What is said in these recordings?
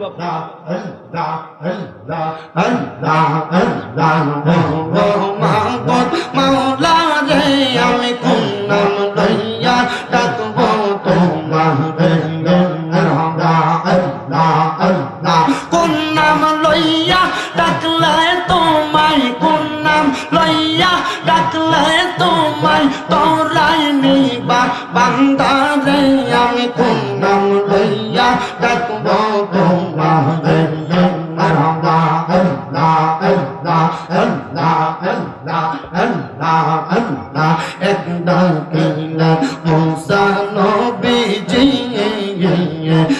করে রিবাব মাওলা রে আমি কোন নাম লইয়া ডাকবো তোমার কোন নাম লইয়া ডাকলে তোমায়, কোন নাম লইয়া ডাকলে তোমায়, তোরাই নিবা বান্দা রে আমি কোন নাম লইয়া ডাকবো। yeah.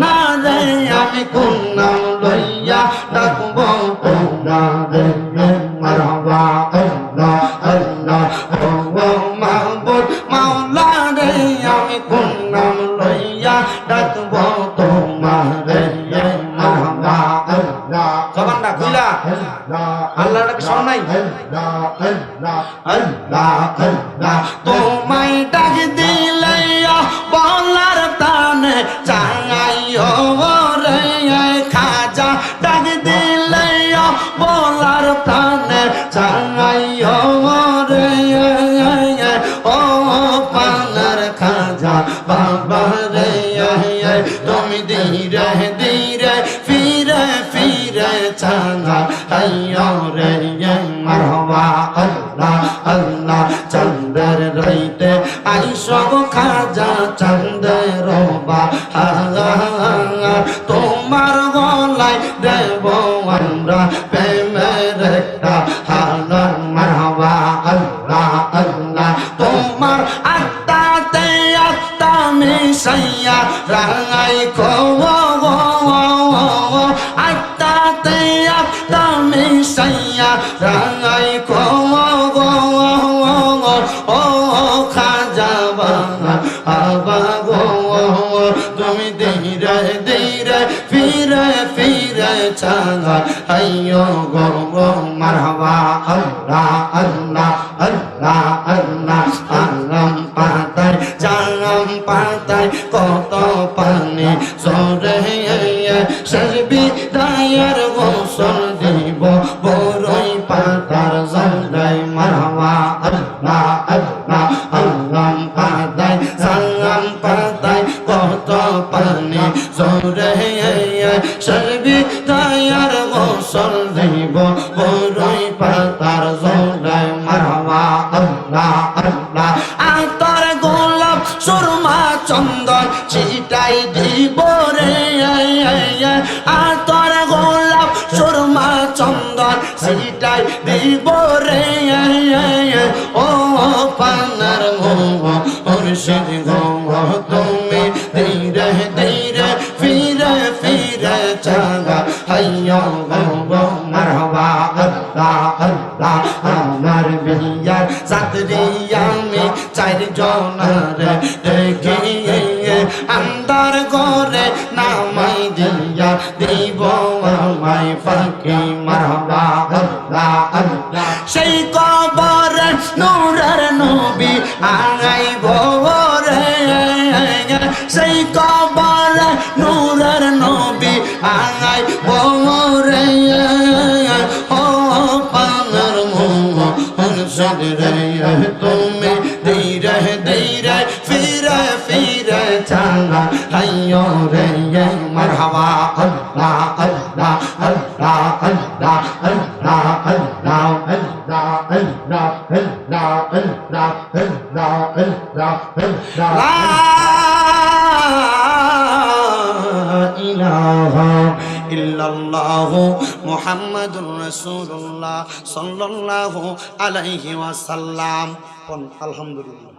না রে আমি কোন নাম লইয়া ডাকবো তোমরা রে মারবা আল্লাহ আল্লাহ ও মাহবুব মাওলা রে আমি কোন নাম লইয়া আল্লাহ আল্লাহ আল্লাহ আল্লাহ তোমায় ডাক দিলে বলার বলার তানে চাঙাইও রে। ও পানার খাজা বাবা রে। তুমি ধীরে ধীরে ফিরে ফিরে চাঙা আইয়ো রে। মারহবা আল্লাহ আল্লাহ চন্দ্রের খাজা তোমার মিশাইয়া রাঙাই আত্মাতে আত্মা মিশাইয়া, রাঙাই খো ও খাজা বাবা, আবা গো তুমি ধীরে ধীরে, ফিরে ফিরে চাঙা আইয়ো গো গো, মারহাবা, আল্লাহ আল্লাহ আল্লাহ আল্লাহ আলম পাতায় জাম পাতায় কত পানি সরে সরবি দায়ের গোসল দিব বড়ই পাতার জন্দাই মারহাবা আল্লাহ আল্লাহ আলম পাতায় জাম পাতায় কত পানি সরে সরবি দায়ের গোসল দিব বড়ই পাতার জন্দাই মারহাবা আল্লাহ আল্লাহ গোলাপ সুরমা চন্দন চিটাই দিব রে আর তোর গোলাপ সুরমা চন্দন চিটাই দিব রে ও পানার গো মুর্শিদ গো dễ chân hayya Allah marhaba Allah Allah amar biyar sadriya me চার জনারে দেখিয়ে আন্দার করে নামাই দিয়া দিব আমায় ফাঁকি মারবা আল্লাহ আল্লাহ সেই কবর নূরের নবী আগাইব রে সেই কবর নূর মুর্শিদ রে তুমি ধীরে ধীরে ফিরে ফিরে চালা হাইয়ো রে মারহাবা আল্লাহ আল্লাহ আল্লাহ আল্লাহ আল্লাহ আল্লাহ আল্লাহ আল্লাহ আল্লাহ আল্লাহ আল্লাহ আল্লাহ আল্লাহ লা ইলাহা ইল্লাল্লাহ মুহাম্মাদুর রাসূলুল্লাহ সাল্লাল্লাহু আলাইহি ওয়াসাল্লাম। কোন? আলহামদুলিল্লাহ।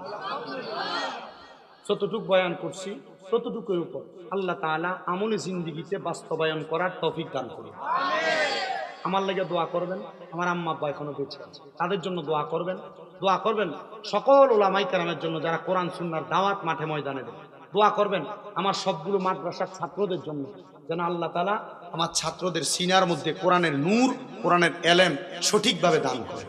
যতটুক বয়ান করছি ততটুকুর উপর আল্লাহ তাআলা আমলে জিন্দিগিতে বাস্তবায়ন করার তৌফিক দান করুন। আমার লাগে দোয়া করবেন আমার আম্মা আব্বা এখনও বেঁচে আছে। তাদের জন্য দোয়া করবেন দোয়া করবেন সকল ওলামাই কারামের জন্য যারা কোরআন সুন্নার দাওয়াত মাঠে ময়দানে দেন দোয়া করবেন আমার সবগুলো মাদ্রাসার ছাত্রদের জন্য যেন আল্লাহ তালা আমার ছাত্রদের সিনার মধ্যে কোরআনের নূর, কোরআনের এলেম সঠিকভাবে দান করে।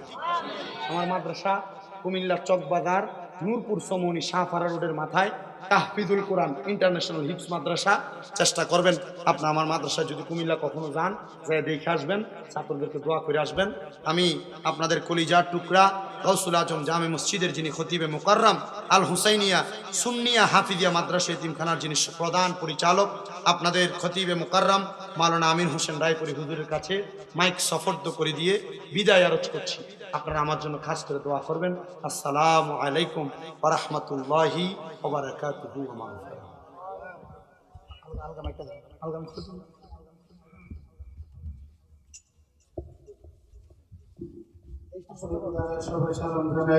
আমার মাদ্রাসা, কুমিল্লার চকবাজার, নূরপুর সমনি শাহফারা রোডের মাথায় তাহফিদুল কোরআন ইন্টারন্যাশনাল হিপস মাদ্রাসা। চেষ্টা করবেন, আপনি আমার মাদ্রাসায় যদি কুমিল্লা কখনো যান যাই দেখে আসবেন, ছাত্রদেরকে দোয়া করে আসবেন। আমি আপনাদের কলিজার টুকরা গৌসুল আজম জামে মসজিদের যিনি খতিবে মুকাররম আল হুসাইনিয়া সুন্নিয়া হাফিদিয়া মাদ্রাসা এতিমখানার যিনি প্রধান পরিচালক, আপনাদের খতিবে মুকাররম, মাওলানা আমির হোসেন রায়পুরি হুজুরের কাছে মাইক সফর্দ করে দিয়ে বিদায় আরজ করছি। আপনারা আমার জন্য খাস করে দোয়া করবেন। আসসালামু আলাইকুম ওরহমতুল্লাহি ওবরাকাতুহু ওয়া মাগফিরাতুহু। আলগা সবাই সালাম জানাই।